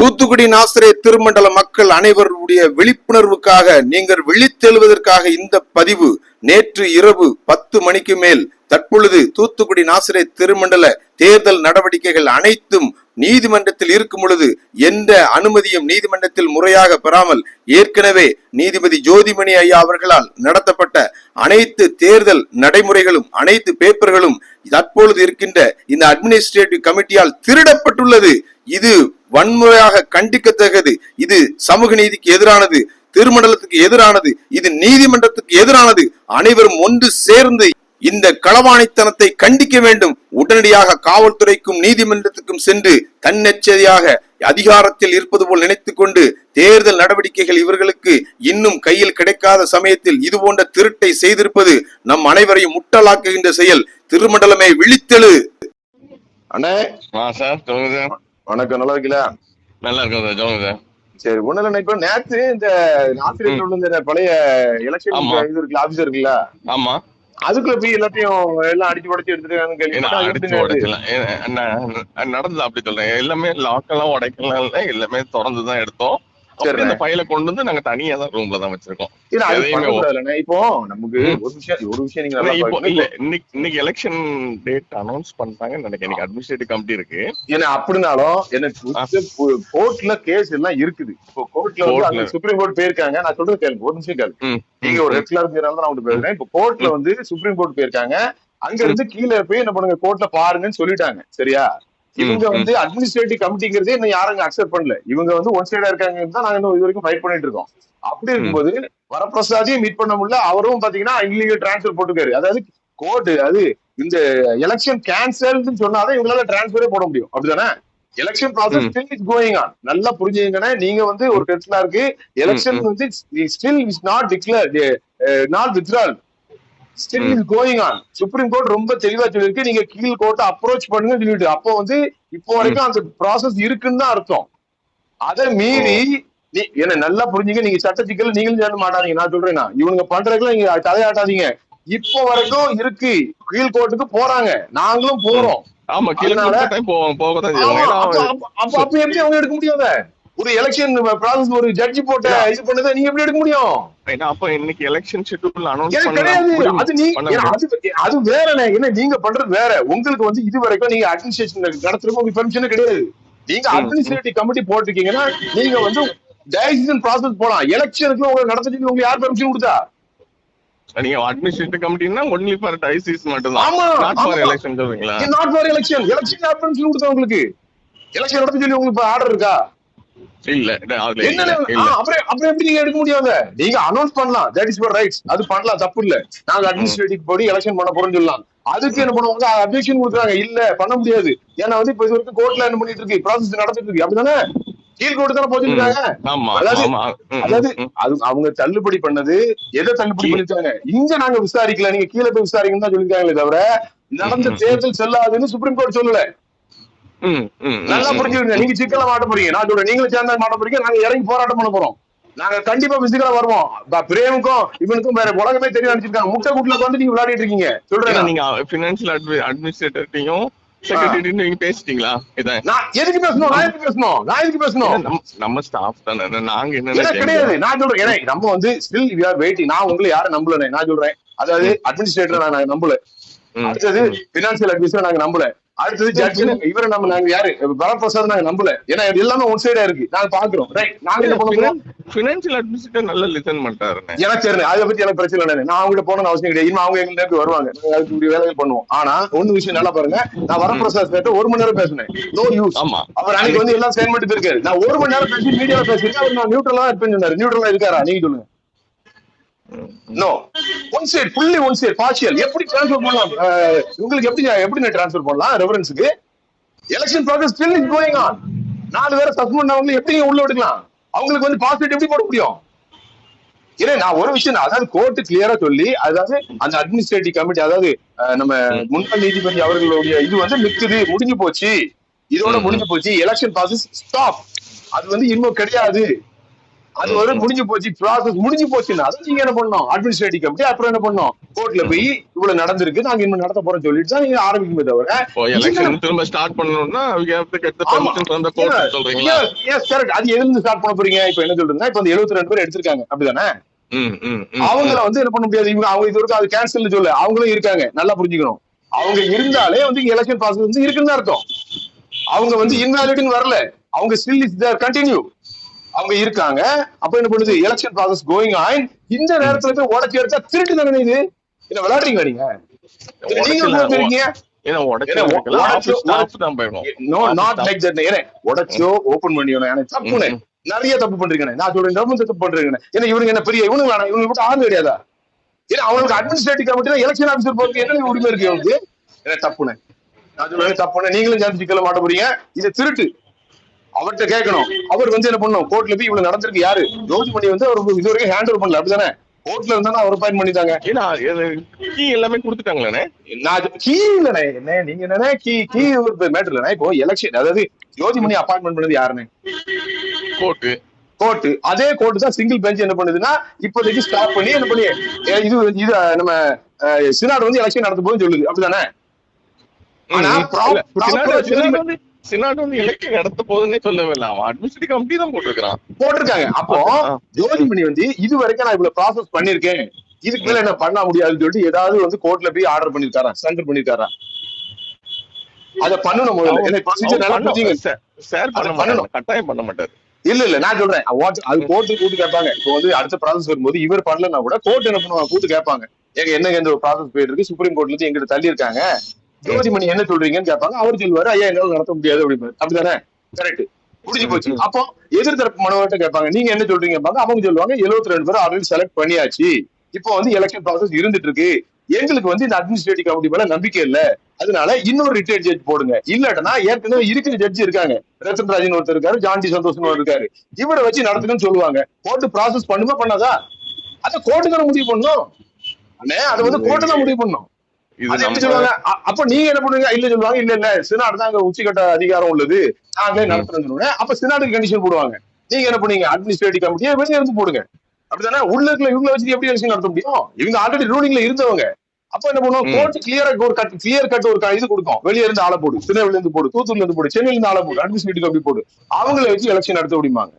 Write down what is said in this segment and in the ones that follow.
தூத்துக்குடி நாசிரே திருமண்டல மக்கள் அனைவருடைய விழிப்புணர்வுக்காக நீங்கள் விழித்தெழுவதற்காக இந்த பதிவு நேற்று இரவு பத்து மணிக்கு மேல். தற்பொழுது தூத்துக்குடி நாசிரே திருமண்டல தேர்தல் நடவடிக்கைகள் அனைத்தும் நீதிமன்றத்தில் இருக்கும் பொழுது எந்த அனுமதியும் நீதிமன்றத்தில் முறையாக பெறாமல் ஏற்கனவே நீதிபதி ஜோதிமணி ஐயா அவர்களால் நடத்தப்பட்ட அனைத்து தேர்தல் நடைமுறைகளும் அனைத்து பேப்பர்களும் தற்பொழுது இருக்கின்ற இந்த அட்மினிஸ்ட்ரேட்டிவ் கமிட்டியால் திருடப்பட்டுள்ளது. இது வன்முறையாக கண்டிக்கத்தக்கது. இது சமூக நீதிக்கு எதிரானது திருமண்டலத்துக்கு எதிரானது இது நீதிமன்றத்துக்கு எதிரானது. அனைவரும் ஒன்று சேர்ந்து இந்த களவாணித்தனத்தை கண்டிக்க வேண்டும். உடனடியாக காவல்துறைக்கும் நீதிமன்றத்துக்கும் சென்று தன்னெச்சரியாக அதிகாரத்தில் இருப்பது போல் நினைத்துக் கொண்டு தேர்தல் நடவடிக்கைகள் இவர்களுக்கு இன்னும் கையில் கிடைக்காத சமயத்தில் இது போன்ற திருட்டை செய்திருப்பது நம் அனைவரையும் முட்டலாக்குகின்ற செயல். திருமண்டலமே விழித்தெழு. அண்ணே. வணக்கம் நல்லா இருக்கீங்களா? நல்லா இருக்கும் சார். சொல்லுங்க சார். சரி ஒண்ணு இல்ல இப்ப நேத்து இந்த ஆசிரியர்கள் இந்த பழைய எலெக்ஷன். இது இருக்குல்ல ஆபீசர் இருக்குல்ல? ஆமா. அதுக்குள்ள போய் எல்லாத்தையும் எல்லாம் அடிச்சு உடச்சு என்ன நடந்தது அப்படி சொல்றேன். எல்லாமே லாக்கெல்லாம் உடைக்கலாம் இல்ல எல்லாமே திறந்து தான் எடுத்தோம். அந்த ஃபைல கொண்டு வந்து நாங்க தனியா தான் ரூம்ல தான் வச்சிருக்கோம். இப்போ நமக்கு. ஒரு விஷயம் ஒரு விஷயம் நீங்க இப்போ. இல்ல இன்னைக்கு இன்னைக்கு எலெக்ஷன் டேட் அனௌன்ஸ் பண்ணிட்டாங்கன்னு நினைக்கிறேன். இன்னைக்கு அட்மினிஸ்ட்ரேட்டிவ் கமிட்டி இருக்கு. ஏன்னா அப்படினாலும் எனக்கு கோர்ட்ல கேஸ் எல்லாம் இருக்குது. இப்போ கோர்ட்ல வந்து சுப்ரீம் கோர்ட் போயிருக்காங்க. நான் சொல்றது கேளுங்க ஒரு நிமிஷம் கேளுங்க. நீங்க ஒரு ரெட் கிளார்க் நான் உங்கள்ட்ட பேசுறேன். இப்போ கோர்ட்ல வந்து சுப்ரீம் கோர்ட் போயிருக்காங்க. அங்க இருந்து கீழே போய் என்ன பண்ணுங்க கோர்ட்ல பாருங்கன்னு சொல்லிட்டாங்க. சரியா? இவங்க வந்து அட்மினிஸ்ட்ரேட்டிவ் கமிட்டிங்கிறதே இன்னும் யாரும் அக்செப்ட் பண்ணல. இவங்க வந்து ஒன் சைடா இருக்காங்க தான் நாங்க இன்னும் இது வரைக்கும் ஃபைட் பண்ணிட்டு இருக்கோம். அப்படி இருக்கும்போது வரப்பிரசாதையும் மீட் பண்ண முடியல. அவரும் பாத்தீங்கன்னா இல்லீகல் டிரான்ஸ்பர் போட்டுக்காரு. அதாவது கோர்ட் அது இந்த எலெக்ஷன் கேன்சல்னு சொன்னாதான் இவங்களால டிரான்ஸ்பரே போட முடியும். அப்படிதானே election process. Still is going on நல்லா புரிஞ்சுங்கன்னா நீங்க வந்து ஒரு டெஸ்ட்ல இருக்கு. எலெக்ஷன். வந்து still is not declare not withdraw still. Is going on Supreme Court ரொம்ப தெளிவா சொல்லியிருக்கு. நீங்க கீழ் கோர்ட்டை அப்ரோச் பண்ணுங்க சொல்லிட்டு. அப்போ வந்து இப்போ வரைக்கும் அந்த ப்ராசஸ் இருக்குன்னு தான் அர்த்தம். அதை மீறி நீ என்ன நல்லா புரிஞ்சுங்க. நீங்க சட்ட சிக்கல் நீங்களும் சேர்ந்து மாட்டாதீங்க. நான் சொல்றேன்னா இவனுங்க பண்றதுக்குள்ள நீங்க தலையாட்டாதீங்க. இப்போ வரைக்கும் இருக்கு. கீழ் கோர்ட்டுக்கு போறாங்க. நாங்களும் போறோம். ஆமா கீழே டைம் போக அப்ப எப்படி அவங்க எடுக்க முடியாத ஒரு எலெக்ஷன் ப்ராசஸ் ஒரு ஜட்ஜி போட்ட இது பண்ணதை நீங்க எப்படி எடுக்க முடியும்? அப்ப இன்னைக்கு எலெக்ஷன் ஷெட்யூல் அனௌன்ஸ் கிடையாது. அது நீ அது வேறண்ணே என்ன நீங்க பண்றது வேற. உங்களுக்கு வந்து இது வரைக்கும் நீங்க அட்மினிஸ்ட்ரேஷன் நடத்துறப்ப உங்களுக்கு பெர்மிஷன் கிடையாது. நீங்க அட்மினிஸ்ட்ரேட்டிவ் கமிட்டி போட்டிருக்கீங்கன்னா நீங்க வந்து டைசிஷன் ப்ராசஸ் போலாம். எலெக்ஷனுக்கு உங்களுக்கு நடத்துறதுக்கு உங்களுக்கு யார் பெர்மிஷன் கொடுத்தா? நீங்க அட்மினிஸ்ட்ரேட்டிவ் கமிட்டினா ஒன்லி ஃபார் டைசிஸ் மட்டும் தான் நாட் ஃபார். எலெக்ஷன் சொல்றீங்களா? Not for election election permission கொடுத்தா உங்களுக்கு? எலெக்ஷன் நடத்த சொல்லி உங்களுக்கு ஆர்டர் இருக்கா? இல்ல அப்புறம் அப்புறம் எப்படி நீங்க எடுக்க முடியாத நீங்க அனௌன்ஸ் பண்ணலாம். தட் இஸ் ரைட்ஸ் அது பண்ணலாம் தப்பு இல்ல. நாங்க அட்மினிஸ்ட்ரேட்டிவ் படி எலெக்ஷன் பண்ண போறோம்னு சொல்லலாம். அதுக்கு என்ன பண்ணுவாங்க? அப்ஜெக்ஷன் கொடுக்குறாங்க. இல்ல பண்ண முடியாது. ஏன்னா வந்து இப்ப இது வரைக்கும் கோர்ட்ல என்ன பண்ணிட்டு இருக்கு? ப்ராசஸ் நடந்துட்டு இருக்கு. அப்படிதானே தானே போச்சுருக்காங்க ஆமா அதாவது- அதாவது அது அவங்க தள்ளுபடி பண்ணது எதை தள்ளுபடி. பண்ணிருக்காங்க? இங்க நாங்க விசாரிக்கல. நீங்க கீழே போய் விசாரிக்கணும் தான் சொல்லிருக்காங்களே தவிர நடந்த. தேர்தல் செல்லாதுன்னு சுப்ரீம் கோர்ட் சொல்லல. நல்லா புரிஞ்சுக்கங்க. நீங்க சிக்கல மாட்ட போறீங்க. நான் சொல்றேன். நீங்களும் சேர்ந்தா மாட்ட போறீங்க. நாங்க இறங்கி போராட்டம் பண்ண போறோம். நாங்க கண்டிப்பா பிசிக்கலா வருவோம். பிரேமுக்கும் இவனுக்கும் வேற உலகமே தெரியும் நினைச்சிருக்காங்க முட்டை கூட்டுல வந்து நீங்க விளையாடிட்டு இருக்கீங்க. சொல்றேன் நீங்க பினான்சியல் அட்மினிஸ்ட்ரேட்டர்ட்டையும் செக்ரட்டரியும் நீங்க பேசிட்டீங்களா? இதான் நான் எதுக்கு பேசணும்? நான் எதுக்கு பேசணும்? நான் எதுக்கு பேசணும்? நம்ம- ஸ்டாஃப் தானே. நாங்க என்ன கிடையாது. நான் சொல்றேன். நம்ம வந்து ஸ்டில் வி ஆர் வெயிட்டிங் நான் உங்களை யாரும் நம்பல நான் சொல்றேன். அதாவது அட்மினிஸ்ட்ரேட்டர் நான் நம்பல. அடுத்தது பினான்சியல் அட்வைசர் நாங்க நம்பல. அடுத்தது ஜட்ஜ் இவரை நம்ம நாங்க யாரு? வரப்பிரசாத் நாங்க நம்பல. ஏன்னா இது எல்லாமே ஒன் சைடா இருக்கு. நாங்க பாக்குறோம். ரைட் நாங்க என்ன பண்ண போறோம் பினான்சியல் அட்மினிஸ்ட்ரேட்டர் நல்லா லிசன் பண்றாருண்ணே. எனக்கு தெரியும். அதை பத்தி எனக்கு பிரச்சனை இல்லை நான் அவங்க போன அவசியம் கிடையாது. இனிமே அவங்க எங்க நேரத்துக்கு வருவாங்க. நாங்க அதுக்கு இப்படி வேலைகள் பண்ணுவோம். ஆனா ஒண்ணு விஷயம் நல்லா பாருங்க. நான் வரப்பிரசாத் கிட்ட ஒரு மணி நேரம் பேசினேன். நோ யூஸ் ஆமா. அவர் அன்னைக்கு வந்து எல்லாம் ஸ்டேட்மெண்ட் இருக்காரு நான் ஒரு மணி நேரம் பேசி மீடியால பேசிருக்கேன் அவர் நான் நியூட்ரலா இருப்பேன் நியூட்ரலா இருக்காரா? நீங்க சொல்லுங்க. No one side fully one side partial எப்படி ட்ரான்ஸ்ஃபர் பண்ணலாம்? உங்களுக்கு எப்படி எப்படி ட்ரான்ஸ்ஃபர் பண்ணலாம்? ரெஃபரன்ஸுக்கு election process still is going on நாலு பேரை சஸ்பெண்ட் ஆனவங்க எப்படி உள்ள விடுக்கலாம் அவங்களுக்கு வந்து பாஸ்போர்ட் எப்படி போட முடியும்? ஏன்னா நான் ஒரு விஷயம் அதாவது கோர்ட் கிளியரா சொல்லி அதாவது அந்த அட்மினிஸ்ட்ரேட்டிவ் கமிட்டி அதாவது நம்ம முன்னாள் நீதிபதி அவர்களுடைய இது வந்து நிக்குது முடிஞ்சு போச்சு. இதோட. முடிஞ்சு போச்சு. எலெக்ஷன் ப்ராசஸ் ஸ்டாப் அது வந்து இன்னும் கிடையாது. அது ஒரு முடிஞ்சு போச்சு ப்ராசஸ் முடிஞ்சு போச்சுன்னா அதை நீங்க என்ன பண்ணணும்? அட்மினிஸ்ட்ரேட்டிவ் கமிட்டி அப்புறம் என்ன பண்ணணும்? கோர்ட்ல போய் இவ்வளவு நடந்திருக்கு நாங்க இன்னும் நடத்த போறோம் சொல்லிட்டு தான் நீங்க ஆரம்பிக்குமே தவிர திரும்ப ஸ்டார்ட் பண்ணணும்னா. அது எதுல ஸ்டார்ட் பண்ண போறீங்க? இப்ப என்ன சொல்றதுன்னா இப்ப அந்த 72 ரெண்டு பேர் எடுத்திருக்காங்க. அப்படிதானே? அவங்கள வந்து என்ன பண்ண முடியாது? இவங்க அவங்க இது வரைக்கும் அது கேன்சல் சொல்ல அவங்களும் இருக்காங்க. நல்லா புரிஞ்சுக்கணும். அவங்க இருந்தாலே வந்து எலெக்ஷன் ப்ராசஸ் வந்து இருக்குன்னு அர்த்தம். அவங்க வந்து இன்வாலிட்னு வரல. அவங்க ஸ்டில் இஸ் கண்டினியூ அவங்க இருக்காங்க. அப்ப என்ன பண்ணுது? எலெக்ஷன் ப்ராசஸ் கோயிங் ஆன் இந்த நேரத்துல போய் உடச்சி எடுத்தா திருட்டு தானே இது? என்ன விளையாடுறீங்க நீங்க? நீங்க உடைச்சு தான் ஓபன் பண்ணியோ எனக்கு தப்புனே. நிறைய தப்பு பண்றீங்க நான் சொல்றேன் ரொம்ப தப்பு பண்றீங்க ஏன்னா இவனுங்க என்ன பெரிய இவனுங்க வேணாம். இவனுக்கு மட்டும் ஆள் கிடையாதா? ஏன்னா அவங்களுக்கு அட்மினிஸ்ட்ரேட்டிவ் கமிட்டி எலெக்ஷன் ஆஃபீஸர் போறதுக்கு என்ன உரிமை இருக்கு அவனுக்கு என்ன தப்புனே நான் சொல்றேன் தப்புனே நீங்களும் சேர்ந்து சிக்கல மாட்ட போறீங்க. இது திருட்டு. அவர்கிட்ட கேட்கணும். அவர் வந்து என்ன பண்ணணும்? கோர்ட்ல போய் இவ்வளவு நடந்திருக்கு யாரு? ஜோதிமணி வந்து அவர் இது வரைக்கும் ஹேண்ட் ஓவர் பண்ணல. அப்படிதானே? கோர்ட்ல இருந்தா அவர் பாயிண்ட் பண்ணிட்டாங்க. ஏன்னா key எல்லாமே கொடுத்துட்டாங்களே நான் கீ இல்லனே என்ன நீங்க என்னன்னா கீ கீ ஒரு மேட்டர் இல்லனே இப்போ எலெக்ஷன் அதாவது ஜோதிமணி அப்பாயின்மெண்ட் பண்ணது யாருன்னு கோர்ட்டு கோர்ட் அதே கோர்ட் தான் சிங்கிள் பெஞ்ச் என்ன பண்ணுதுன்னா இப்போதைக்கு ஸ்டாப் பண்ணி என்ன பண்ணி இது இது நம்ம சினாடு வந்து எலெக்ஷன் நடத்த போதுன்னு சொல்லுது. அப்படிதானே? ஆனா சினாட் வந்து எலெக்ஷன் நடத்த போதுன்னே சொல்லவே இல்லை அவன் அட்மினிஸ்ட்ரேட்டிவ் கமிட்டி தான் போட்டிருக்கான் போட்டிருக்காங்க. அப்போ. ஜோதிமணி வந்து இது வரைக்கும் நான் இவ்வளவு ப்ராசஸ் பண்ணிருக்கேன் இதுக்கு மேல என்ன பண்ண முடியாதுன்னு சொல்லிட்டு ஏதாவது வந்து கோர்ட்ல போய் ஆர்டர் பண்ணிருக்காரா சென்டர் பண்ணிருக்காரா அத பண்ணணும் முதல்ல. ஷேர் பண்ண. மாட்டாரு. கட்டாயம் பண்ண மாட்டாரு. இல்ல இல்ல நான் சொல்றேன். அது கோர்ட்டு கூட்டு கேட்பாங்க. இப்போ வந்து அடுத்த ப்ராசஸ் வரும்போது இவர் பண்ணலன்னா கூட கோர்ட் என்ன பண்ணுவாங்க? கூட்டு கேட்பாங்க. ஏங்க என்னங்க இந்த ப்ராசஸ் போயிட்டு இருக்கு? சுப்ரீம் கோர்ட்ல இருந்து எங்கிட்ட தள்ளி இருக்காங்க ஜோதிமணி என்ன சொல்றீங்கன்னு கேட்பாங்க. அவர் சொல்லுவாரு ஐயா என்னால நடத்த முடியாது அப்படின்னு அப்படிதானே கரெக்ட் முடிஞ்சு போச்சு. அப்போ எதிர்த்தரப்பு மனுவர்கிட்ட கேட்பாங்க. நீங்க என்ன சொல்றீங்க. அவங்க சொல்லுவாங்க 72 ரெண்டு பேரும் ஆல்ரெடி செலக்ட் பண்ணியாச்சு. இப்போ வந்து எலெக்ஷன் ப்ராசஸ் இருந்துட்டு இருக்கு எங்களுக்கு வந்து இந்த அட்மினிஸ்ட்ரேட்டிவ் கமிட்டி மேல நம்பிக்கை இல்ல. அதனால இன்னொரு ரிட்டையர்ட் ஜட்ஜ் போடுங்க. இல்லாட்டனா ஏற்கனவே இருக்கிற ஜட்ஜ் இருக்காங்க. ரத்தன் ராஜன் ஒருத்தர் இருக்காரு ஜான்டி சந்தோஷன் ஒருத்தர் இருக்காரு. இவரை வச்சு நடத்துங்கன்னு சொல்லுவாங்க. கோர்ட் ப்ராசஸ் பண்ணுமா பண்ணாதா? அத கோர்ட்டு தானே முடிவு பண்ணும். அண்ணே அதை வந்து கோர்ட்டு தான் முடிவு பண்ணும். சொல்லுவாங்க? அப்ப நீங்க என்ன பண்ணுவீங்க? இல்ல சொல்லுவாங்க இல்ல இல்ல. சினாடு தான் அங்க உச்சகட்ட அதிகாரம் உள்ளது. நாங்களே நடத்துறோம்னு சொல்லுவேன் அப்ப சினாடுக்கு கண்டிஷன் போடுவாங்க. நீங்க என்ன பண்ணீங்க அட்மினிஸ்ட்ரேட்டிவ் கமிட்டியை வெளியே இருந்து போடுங்க. அப்படிதானே உள்ள இருக்கிற இவங்களை வச்சு எப்படி எலெக்ஷன் நடத்த முடியும்? இவங்க ஆல்ரெடி ரூலிங்ல இருந்தவங்க. அப்ப என்ன பண்ணுவோம். கோர்ட் கிளியரா ஒரு கட் கிளியர் கட் ஒரு இது கொடுக்கும். வெளிய இருந்து ஆளை போடு. திருநெல்வேலில இருந்து போடு. தூத்துக்குடில இருந்து போடு. சென்னையில இருந்து ஆளை போடு. அட்மினிஸ்ட்ரேட்டிவ் கமிட்டி போடு. அவங்கள வச்சு எலெக்ஷன் நடத்த முடியுமாங்க?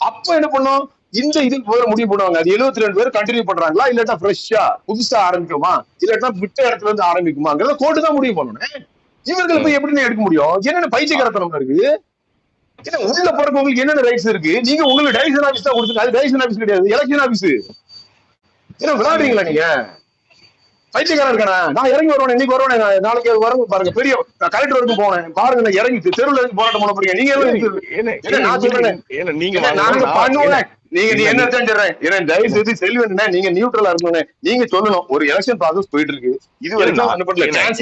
அப்ப என்ன பண்ணும் இந்த இதுக்கு வேற முடிவு பண்ணுவாங்க. அது 72 ரெண்டு பேர் கண்டினியூ பண்றாங்களா? இல்லாட்டா ஃப்ரெஷ்ஷா புதுசா ஆரம்பிக்குமா? இல்லாட்டா விட்ட இடத்துல இருந்து ஆரம்பிக்குமாங்கிறத கோர்ட்டு தான் முடிவு பண்ணணும். இவர்கள் போய் எப்படி எடுக்க முடியும்? என்னென்ன பைத்தியக்காரத்தனம் இருக்கு என்ன உள்ள போறவங்களுக்கு என்னென்ன ரைட்ஸ் இருக்கு? நீங்க உங்களுக்கு டைரக்ஷன் ஆபீஸ் தான் கொடுத்துருங்க. அது டைரக்ஷன் ஆபீஸ் கிடையாது. எலெக்ஷன் ஆபீஸ் என்ன விளையாடுறீங்களா நீங்க? பைத்தியக்காரன் இருக்கானே? நான் இறங்கி வருவேன். இன்னைக்கு வருவேன். நாளைக்கு வரணும் பாருங்க. பெரிய கலெக்டர் வரைக்கும் போனேன். பாருங்க நான் இறங்கி தெருவுல இருந்து போராட்டம் பண்ண போறீங்க. நீங்க நீங்க இல்ல, நாங்க நீ என்ன செஞ்சிடறேன் ஏன்னா தயவு செய்து செல்வன் நீங்க நியூட்ரலா இருக்கணும் நீங்க சொல்லணும் ஒரு எலெக்ஷன் ப்ராசஸ் போயிட்டு இருக்கு இது வரைக்கும்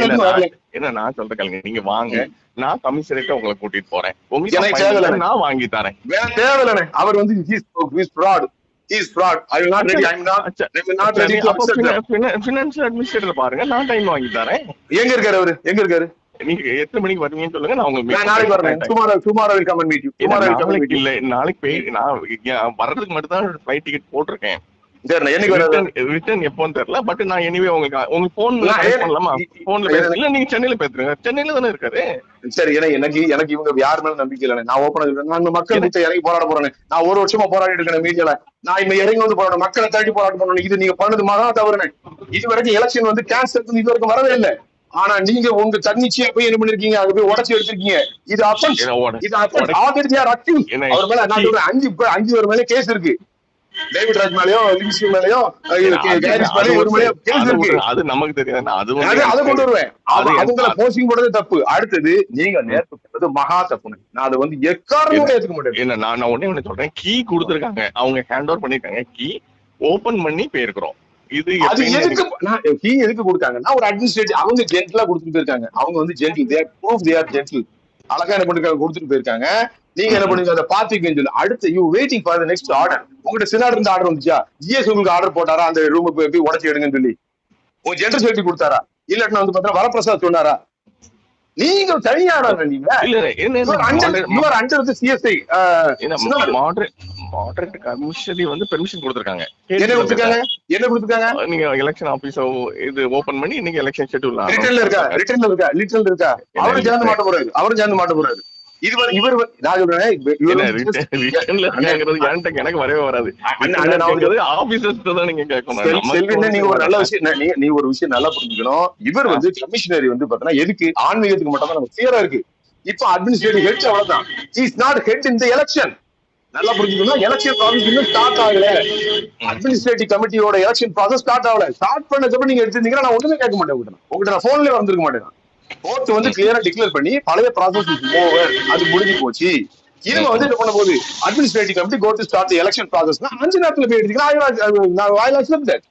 நான்- என்ன நான் சொல்ற கேளுங்க. நீங்க வாங்க. நான் கமிஷனரேட்ட உங்களை கூட்டிட்டு போறேன். உங்களுக்கு தேவையில்ல. நான் வாங்கி தரேன். வேற தேவையில்லைண்ணே அவர் வந்து he's fraud he's fraud I will not ready I am not அச்சா, ஐ வில் நாட் ரெடி சரி, அப்போ பினான்சியல் அட்மினிஸ்ட்ரேட்டர் பாருங்க. நான் டைம் வாங்கி தரேன். எங்க இருக்காரு அவரு? எங்க இருக்காரு? நீங்க எத்தனை மணிக்கு வருவீங்கன்னு சொல்லுங்க நான் உங்களுக்கு நாளைக்கு வரேன். Tomorrow tomorrow will come and meet you இல்ல, டுமாரோ வில் கம் அண்ட் நாளைக்கு மீட் யூ இல்ல நாளைக்கு போய் நான் வர்றதுக்கு மட்டும் தான் ஃபிளைட் டிக்கெட் போட்டிருக்கேன். சரி என்னைக்கு ரிட்டர்ன் எப்போன்னு தெரியல பட் நான் எனிவே உங்களுக்கு உங்களுக்கு போன் நான் ஏன்- பண்ணலாமா? இ- இ- போன்ல ஏன் பேச இல்ல நீங்க சென்னையில பேசுறீங்க சென்னையில தானே இருக்காரு. சரி எனக்கு எனக்கு இவங்க யார் மேல நம்பிக்கை இல்லை நான் ஓப்பனா சொல்றேன் நான் மக்கள் கிட்ட இறங்கி போராட போறேன் நான் ஒரு வருஷமா போராடிட்டு இருக்கேன் மீடியால நான் இப்ப இறங்கி வந்து போராட மக்களை தட்டி போராட்டம் பண்ணணும். இது நீங்க பண்ணது மகா தவறுனே இது வரைக்கும் எலெக்ஷன் வந்து கேன்சல் இது வரைக்கும் வரவே இல்லை. ஆனா நீங்க உங்க தன்னிச்சையா போய் என்ன பண்ணிருக்கீங்க? அங்க போய் உடச்சு எடுத்திருக்கீங்க. இது உட- இது அப்பன்ஸ் உட- ஆல்ரெடி ஆர் என்ன- அவர் மேல நான் சொல்றேன் அஞ்சு அஞ்சு பேர் மேல கேஸ் இருக்கு. டேவிட் ராஜ் மேலயோ லிவிஸ்கி மேலயோ அது- ஒரு ஒரு- நமக்கு தெரியாது. அது கொண்டு வருவேன். அவங்கள போஸ்டிங் போடுறது தப்பு. அடுத்தது நீங்க பண்ணது மகா தப்புன்னு. நான் அதை வந்து எக்காரணமும் ஏத்துக்க மாட்டேன். என்ன நான் ஒண்ணே ஒண்ணு சொல்றேன். கீ கொடுத்துருக்காங்க. அவங்க ஹேண்ட் ஓவர் பண்ணிருக்காங்க கீ ஓபன் பண்ணி போயிருக்கிறோம். இது அது எப்பயுமே எதுக்கு நான் எதுக்கு கொடுத்தாங்கன்னா ஒரு அட்மினிஸ்ட்ரேட்டிவ் அவங்க ஜென்டிலா கொடுத்துட்டு போயிருக்காங்க. அவங்க வந்து gentle there proof there gentle அழகா என்ன பண்ணிருக்காங்க கொடுத்துட்டு போயிருக்காங்க. நீங்க என்ன பண்ணுங்க அதை பாத்துக்கன்னு சொல்லி அடுத்து you waiting for next order உங்ககிட்ட சினாடு இருந்து ஆர்டர் வந்துச்சா? ஜிஎஸ் உங்களுக்கு ஆர்டர் போட்டாரா? அந்த ரூம் போய் போய் உடச்சி எடுங்கன்னு சொல்லி. உங்க ஜென்டர் செக்யூரிட்டி கொடுத்தாரா? இல்லாட்டினா வந்து பாத்தீங்கன்னா வரப்பிரசாத் சொன்னாரா? நீங்க தனியாடா நீங்க? இல்ல என்ன மாடரேட் கமிஷனரி வந்து பெர்மிஷன் கொடுத்திருக்காங்க. என்ன கொடுத்துருக்காங்க? என்ன கொடுத்துருக்காங்க? நீங்க எலெக்ஷன் ஆபீஸ் இது ஓபன் பண்ணி இன்னைக்கு எலெக்ஷன் ஷெட்யூல் ரிட்டர்ன்ல இருக்கா? ரிட்டர்ன்ல இருக்கா? ரிட்டர்ன்ல இருக்கா? அவரும் சேர்ந்து மாட்ட போறாரு. அவரும் சேர்ந்து மாட்ட போறாரு. இவர் நான் சொல்றேன் இவர் என்கிட்ட எனக்கு வரவே வராது. நான் நீங்க ஒரு நல்ல விஷயம் நீ நீ ஒரு விஷயம் நல்லா புரிஞ்சுக்கணும். இவர் வந்து கமிஷனரி வந்து பாத்தீங்கன்னா எதுக்கு? ஆன்மீகத்துக்கு மட்டும் தான் நமக்கு கிளியரா இருக்கு. இப்போ அட்மினிஸ்ட்ரேட்டிவ் ஹெட் அவ்வளவுதான். Is not head in the election நல்லா புரிஞ்சுக்கணும் எலெக்ஷன் ப்ராசஸ் இன்னும் ஸ்டார்ட் ஆகல அட்மினிஸ்ட்ரேட்டிவ் கமிட்டியோட எலெக்ஷன் ப்ராசஸ் ஸ்டார்ட் ஆகல ஸ்டார்ட் பண்ணதுக்கு நீங்க எடுத்திருந்தீங்கன்னா நான் ஒண்ணுமே கேட்க மாட்டேன் உங்ககிட்ட உங்ககிட்ட நான் போன்ல வந்திருக்க மாட்டேன் கோர்ட் வந்து கிளியரா டிக்ளேர் பண்ணி பழைய ப்ராசஸ் ஓவர் அது முடிஞ்சு போச்சு இவங்க வந்து என்ன பண்ண போகுது administrative committee go start election process அஞ்சு நேரத்துல போய் எடுத்தீங்கன்னா ஐ வாயில் தட்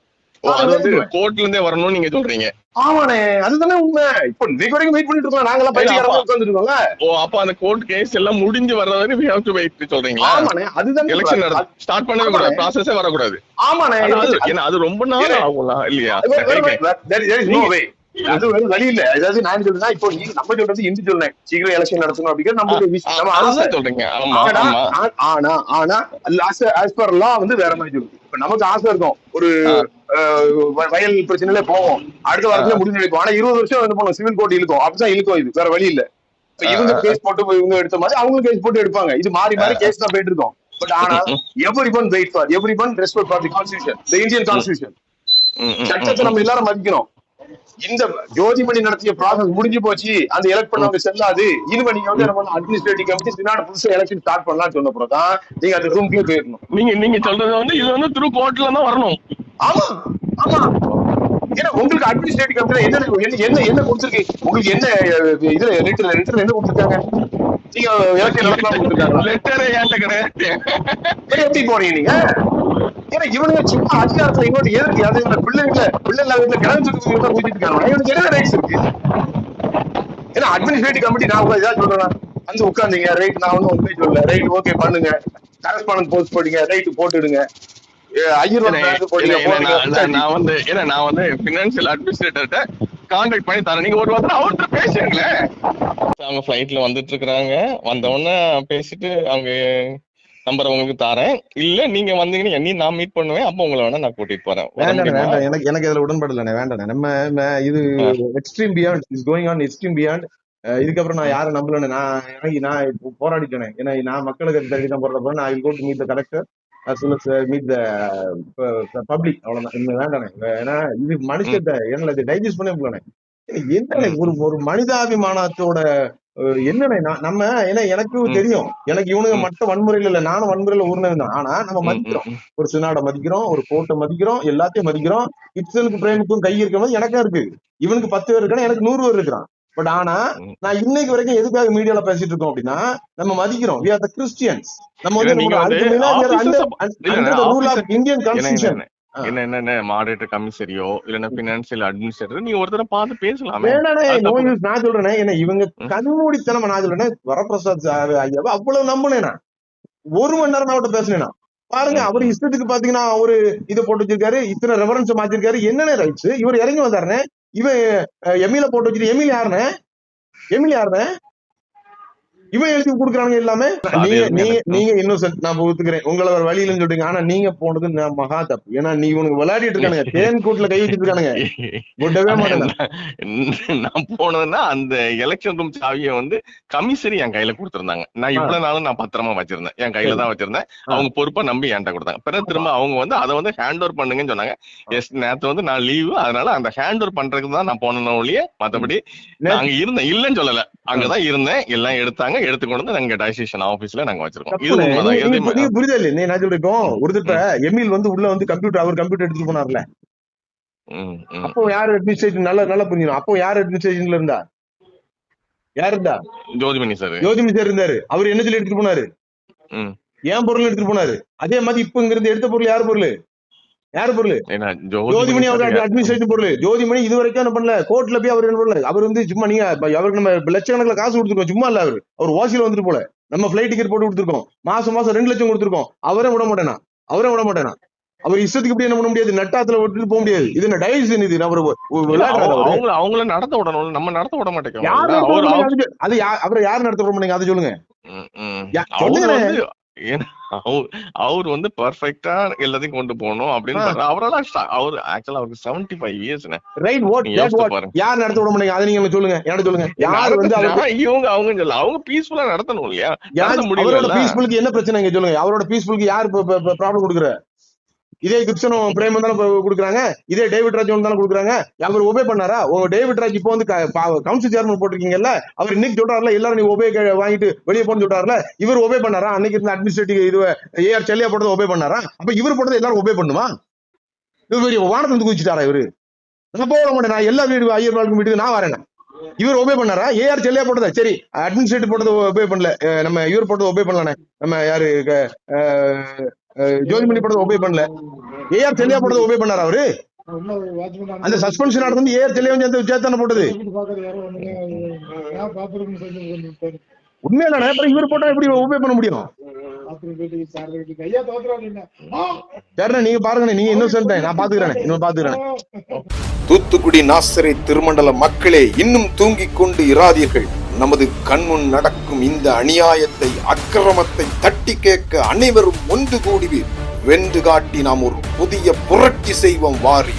அது வந்து கோர்ட்ல இருந்தே வரணும்னு நீங்க சொல்றீங்க. ஆமாண்ணே அதுதானே உண்மை. இப்போ இன்னைக்கு வரைக்கும் வெயிட் பண்ணிட்டு இருக்கோம் நாங்கெல்லாம் பைத்தியக்காரமா உட்கார்ந்துட்டு இருக்கோம்ல. ஓ அப்ப அந்த கோர்ட் கேஸ் எல்லாம் முடிஞ்சு வர்ற வரை we have to wait சொல்றீங்களா? ஆமாண்ணே அதுதான் எலெக்ஷன் ஸ்டார்ட் பண்ணவே கூடாது ப்ராசஸே வரக்கூடாது. அது- ஏன்னா அது ரொம்ப நாள் ஆகும்ல இல்லையா? அது வேற- வேற- வேற- அது வேற வழி இல்ல. அதாவது நான் என்ன சொல்றேன்னா இப்போ நீங்க நம்ம சொல்றது இந்து சொல்றேன். சீக்கிரம் எலெக்ஷன் நடத்தணும் விஷயம். நம்ம சொல்றீங்க. ஆனா ஆனா ஆஸ் பர் லா வந்து வேற மாதிரி சொல்லுது. இப்ப நமக்கு ஆசை இருக்கும். ஒரு வயல் பிரச்சனையில போவோம். அடுத்த வாரத்துல முடிஞ்சு வைப்போம் ஆனா இருபது வருஷம் வந்து போனோம். சிவில் கோர்ட் இழுக்கும். அப்படிதான் இழுக்கும் இது. வேற வழி இல்ல. இவங்க கேஸ் போட்டு இவங்க எடுத்த மாதிரி அவங்களும் கேஸ் போட்டு எடுப்பாங்க. இது மாறி மாறி கேஸ் தான் போயிட்டு இருக்கோம். பட் ஆனா every one wait for every one respect for the constitution the Indian constitution சட்டத்தை நம்ம எல்லாரும் மதிக்கணும். இந்த ஜோதிமணி நடத்திய ப்ராசஸ் முடிஞ்சு போச்சு. அந்த எலெக்ட் பண்ணவங்க செல்லாது. இனிமே நீங்க வந்து நம்ம அட்மினிஸ்ட்ரேட்டிவ் கமிட்டி சின்னாட புதுசா எலெக்ஷன் ஸ்டார்ட் பண்ணலாம்னு சொன்ன அப்புறம் தான் நீங்க அந்த ரூம்க்குள்ளே போயிடணும் நீங்க நீங்க சொல்றது வந்து இது வந்து த்ரூ கோர்ட்ல தான் வரணும். ஆமா ஆமா. ஏன்னா உங்களுக்கு அட்மினிஸ்ட்ரேட்டிவ் கமிட்டில என்ன என்ன என்ன கொடுத்துருக்கு? உங்களுக்கு என்ன இதுல ரிட்டர்ல ரிட்டர்ல என்ன கொடுத்துருக்காங்க? நீங்க எலெக்ஷன் நடத்தலாம் கொடுத்துருக்காங்க லெட்டரே என்கிட்ட கிடையாது. எப்படி போறீங்க நீங்க? ஏன்னா இவனுங்க சும்மா அதிகாரத்துல இன்னொரு எதிர்க்கு அது இந்த பிள்ளைங்கள பிள்ளை இல்லாத வீட்டுல கிணறு தூக்கி தான் ஊத்திட்டு இருக்காங்க. இவனுக்கு என்ன ரைட்ஸ் இருக்கு? ஏன்னா அட்மினிஸ்ட்ரேட்டிவ் கமிட்டி நான் உங்களை ஏதாவது சொல்றேன். வந்து உட்காந்துங்க ரைட் நான் ஒன்றும் உண்மை சொல்லல ரைட் ஓகே பண்ணுங்க. கரஸ்பாண்ட் போஸ்ட் போடுங்க. ரைட் போட்டுடுங்க. நான் வந்து ஏன்னா நான் வந்து பினான்சியல் அட்மினிஸ்ட்ரேட்டர்கிட்ட கான்டாக்ட் பண்ணி தரேன். நீங்க ஒரு வாரம் அவர்கிட்ட பேசுங்களேன் அவங்க ஃபிளைட்ல வந்துட்டு இருக்காங்க வந்த உடனே பேசிட்டு அவங்க நம்பர் உங்களுக்கு தரேன். இல்ல நீங்க வந்தீங்கன்னா என்னையும் நான் மீட் பண்ணுவேன். அப்ப உங்களை வேணா நான் கூட்டிட்டு போறேன். வேண்டாம்? வேண்டாம். எனக்கு எனக்கு அதுல உடன்பாடு இல்லைண்ணே வேண்டாம் நம்ம இது extreme beyond is going on extreme beyond இதுக்கப்புறம் நான் யாரை நம்பலன்னு நான் எனக்கு நான் இப்போ போராடிட்டேனே. ஏன்னா நான் மக்களுக்கு தெரிஞ்சு தான் போறத நான் I go to meet the collector meet the public அவ்வளவுதான். இனிமே வேண்டானே ஏன்னா இது மனுஷத்தை என்ன இது டைஜஸ்ட் பண்ணவே முடியலண்ணே. என்ன ஒரு ஒரு மனிதாபிமானத்தோட நான் நம்ம ஏன்னா எனக்கும். தெரியும். எனக்கு இவனுங்க ம். மற்ற வன்முறையில இல்ல நானும் வன்முறையில ஊர்னது தான். ஆனா நம்ம மதிக்கிறோம். ஒரு சினாட மதிக்கிறோம் ஒரு கோர்ட்டை மதிக்கிறோம் எல்லாத்தையும் மதிக்கிறோம். இப்சனுக்கு பிரேமுக்கும் கை இருக்கும்போது எனக்கும் இருக்கு. இவனுக்கு பத்து பேர் இருக்கானா எனக்கு நூறு பேர் இருக்கிறான். பட் ஆனா. நான் இன்னைக்கு வரைக்கும் எதுக்காக மீடியால பேசிட்டு இருக்கோம் அப்படின்னா நம்ம மதிக்கிறோம். We are the கிறிஸ்டியன்ஸ் நம்ம வந்து இல்ல, நீங்க என்ன என்ன மாடரேட்டர் கமிஷனரியோ இல்லன்னா பினான்சியல் அட்மினிஸ்ட்ரேட்டர் நீங்க ஒருத்தர பார்த்து பேசலாமே நோ நான் சொல்றேனே ஏன்னா இவங்க. கண்மூடித்தனமா நான் சொல்றேன் வரப்பிரசாத் ஐயாவை அவ்வளவு நம்பினேன். ஒரு மணி நேரம் அவட்ட பேசினேன் நான். பாருங்க அவர். இஷ்டத்துக்கு பாத்தீங்கன்னா அவரு இதை போட்டு வச்சிருக்காரு இத்தனை ரெஃபரன்ஸ் மாத்திருக்காரு என்னென்ன ரைட்ஸ் இவர் இறங்கி வந்தாருனே இவன் எமில போட்டு வச்சிரு எமில் யாருனே எமில் யாருனே இவன் எழுதி கொடுக்குறானுங்க எல்லாமே. நீங்க நீங்க நீங்க இன்னும் நான் ஒத்துக்கிறேன். உங்களை ஒரு வழி இல்லைன்னு சொல்றீங்க ஆனா நீங்க போனது நான் மகா தப்பு. ஏன்னா நீ உனக்கு விளையாடிட்டு இருக்கானுங்க. தேன் கூட்டுல கை வச்சிட்டு இருக்கானுங்க. விடவே மாட்டேன். நான் போனதுன்னா அந்த எலெக்ஷன் ரூம் சாவியை வந்து கமிஷனரி என் கையில கொடுத்திருந்தாங்க. நான் இவ்வளவு நாளும் நான் பத்திரமா வச்சிருந்தேன். என் கையில தான் வச்சிருந்தேன். அவங்க பொறுப்பா நம்பி என்கிட்ட கொடுத்தாங்க. பிறகு திரும்ப அவங்க வந்து அதை வந்து ஹேண்ட் ஓவர் பண்ணுங்கன்னு சொன்னாங்க. எஸ் நேத்து வந்து நான் லீவு அதனால அந்த ஹேண்ட் ஓவர் பண்றதுக்கு தான் நான் போனேன் ஒழிய மத்தபடி அங்க இருந்தேன். இல்லைன்னு சொல்லல. அங்கதான் இருந்தேன். எல்லாம் எடுத்தாங்க. எடுத்து கொண்டு வந்து நாங்க டைசிஷன் ஆபீஸ்ல நாங்க வச்சிருக்கோம். புரியுதா இல்லையா நீ நான் சொல்றேன் இப்போ ஒருத்தர் எமில் வந்து உள்ள வந்து கம்ப்யூட்டர் அவர் கம்ப்யூட்டர் எடுத்துட்டு போனார்ல. அப்போ யார் அட்மினிஸ்ட்ரேஷன் நல்லா நல்லா புரிஞ்சிடும் அப்போ யார் அட்மினிஸ்ட்ரேஷன்ல இருந்தா? யார் இருந்தா? ஜோதிமணி சார். ஜோதிமணி சார் இருந்தாரு. அவர் என்ன சொல்லி எடுத்துட்டு போனாரு. ஏன் பொருள் எடுத்துட்டு போனாரு? அதே மாதிரி இப்ப இங்க இருந்து எடுத்த பொருள் யார் பொருள்? யார் பொருள்? ஜோதிமணி அவர் அட்மினிஸ்ட்ரேஷன் பொருள். ஜோதிமணி இது வரைக்கும் என்ன பண்ணல கோர்ட்ல போய் அவர் என்ன பண்ணல அவர் வந்து சும்மா நீங்க அவருக்கு நம்ம லட்சக்கணக்கில் காசு கொடுத்துருக்கோம் சும்மா இல்ல அவர். அவர் வாசியில வந்துட்டு போல. நம்ம ஃபிளைட் டிக்கெட் போட்டு கொடுத்துருக்கோம். மாசம் மாசம் ரெண்டு லட்சம் கொடுத்துருக்கோம். அவரே விட மாட்டேனா? அவரே விட மாட்டேனா? அவர் இஷ்டத்துக்கு இப்படி என்ன பண்ண முடியாது? நட்டாத்துல விட்டுட்டு போக முடியாது. இது என்ன டைவர்ஷன் இது? அவர் விளையாடுறாரு அவரு. அவங்க அவங்கள நடத்த விடணும் நம்ம நடத்த விட மாட்டேங்க? அது அவரை யார் நடத்த விட மாட்டேங்க? அதை சொல்லுங்க. ஏன்னா அவர் அவர் வந்து பர்ஃபெக்டா எல்லாத்தையும் கொண்டு போகணும் அப்படின்னு ச- அவரு ஆக்சுவலா அவருக்கு செவன்டி ஃபைவ் இயர்ஸ்ண்ணே ரைட் பாருங்க. யார் நடத்த விட மாட்டீங்க? அதை நீங்க சொல்லுங்க. எனக்கு சொல்லுங்க. யார் வந்து இவங்க அவங்க சொல்ல அவங்க பீஸ்ஃபுல்லா நடத்தணும் இல்லையா? யார் நடத்த அவரோட முடியல பீஸ்ஃபுல்க்கு என்ன பிரச்சனை சொல்லுங்க. அவரோட பீஸ்ஃபுல்க்கு யார் ப்ராப்ளம் கொடுக்குற? இதே கிப்சனும் பிரேமும் தானே கொடுக்குறாங்க? இதே டேவிட் ராஜ் தானே கொடுக்குறாங்க? அவர் ஒபே பண்ணாரா? உங்க டேவிட் ராஜ் இப்போ வந்து கவுன்சில் சேர்மன் போட்டிருக்கீங்கல்ல? அவர் இன்னைக்கு சொல்றாருல எல்லாரும் நீ ஒபே வாங்கிட்டு வெளியே போன்னு சொல்றாருல இவர் ஒபே பண்ணாரா? அன்னைக்கு இருந்த அட்மினிஸ்ட்ரேட்டிவ் இது ஏஆர் செல்லியா போட்டது ஒபே பண்ணாரா? அப்ப இவர் போட்டது எல்லாரும் ஒபே பண்ணுமா? இவர் பெரிய வந்து இருந்து குதிச்சுட்டாரா இவரு? நான் போக மாட்டேன் நான் எல்லா வீடு ஐயர் வாழ்க்கை வீட்டுக்கு நான் வரேன் இவர் ஒபே பண்ணாரா? ஏஆர் செல்லியா போட்டதா? சரி அட்மினிஸ்ட்ரேட்டிவ் போட்டது ஒபே பண்ணல. நம்ம இவர் போட்டது ஒபே பண்ணலானே. நம்ம யாரு ஜோதிமணி போட்டது ஒபே பண்ணல. ஏஆர் செல்லியா போட்டது ஒபே பண்ணாரா அவரு? அந்த சஸ்பென்ஷன் ஆனது வந்து ஏஆர் செல்லியா வந்து சேத்தான போட்டது? உண்மையில அப்புறம் இவர் போட்டா எப்படி ஒபே பண்ண முடியும்? சரிண்ணே நீங்க பாருங்க நீங்க இன்னும் நான் பாத்துக்கிறேன் இன்னும் பாத்துக்கிறேன். தூத்துக்குடி நாசரை திருமண்டல மக்களே இன்னும் தூங்கிக் கொண்டு இராதீர்கள். நமது கண்முன் நடக்கும் இந்த அநியாயத்தை அக்கிரமத்தை தட்டி கேட்க அனைவரும் ஒன்று கூடுவீர் வென்று காட்டி நாம் ஒரு புதிய புரட்சி செய்வோம் வாரி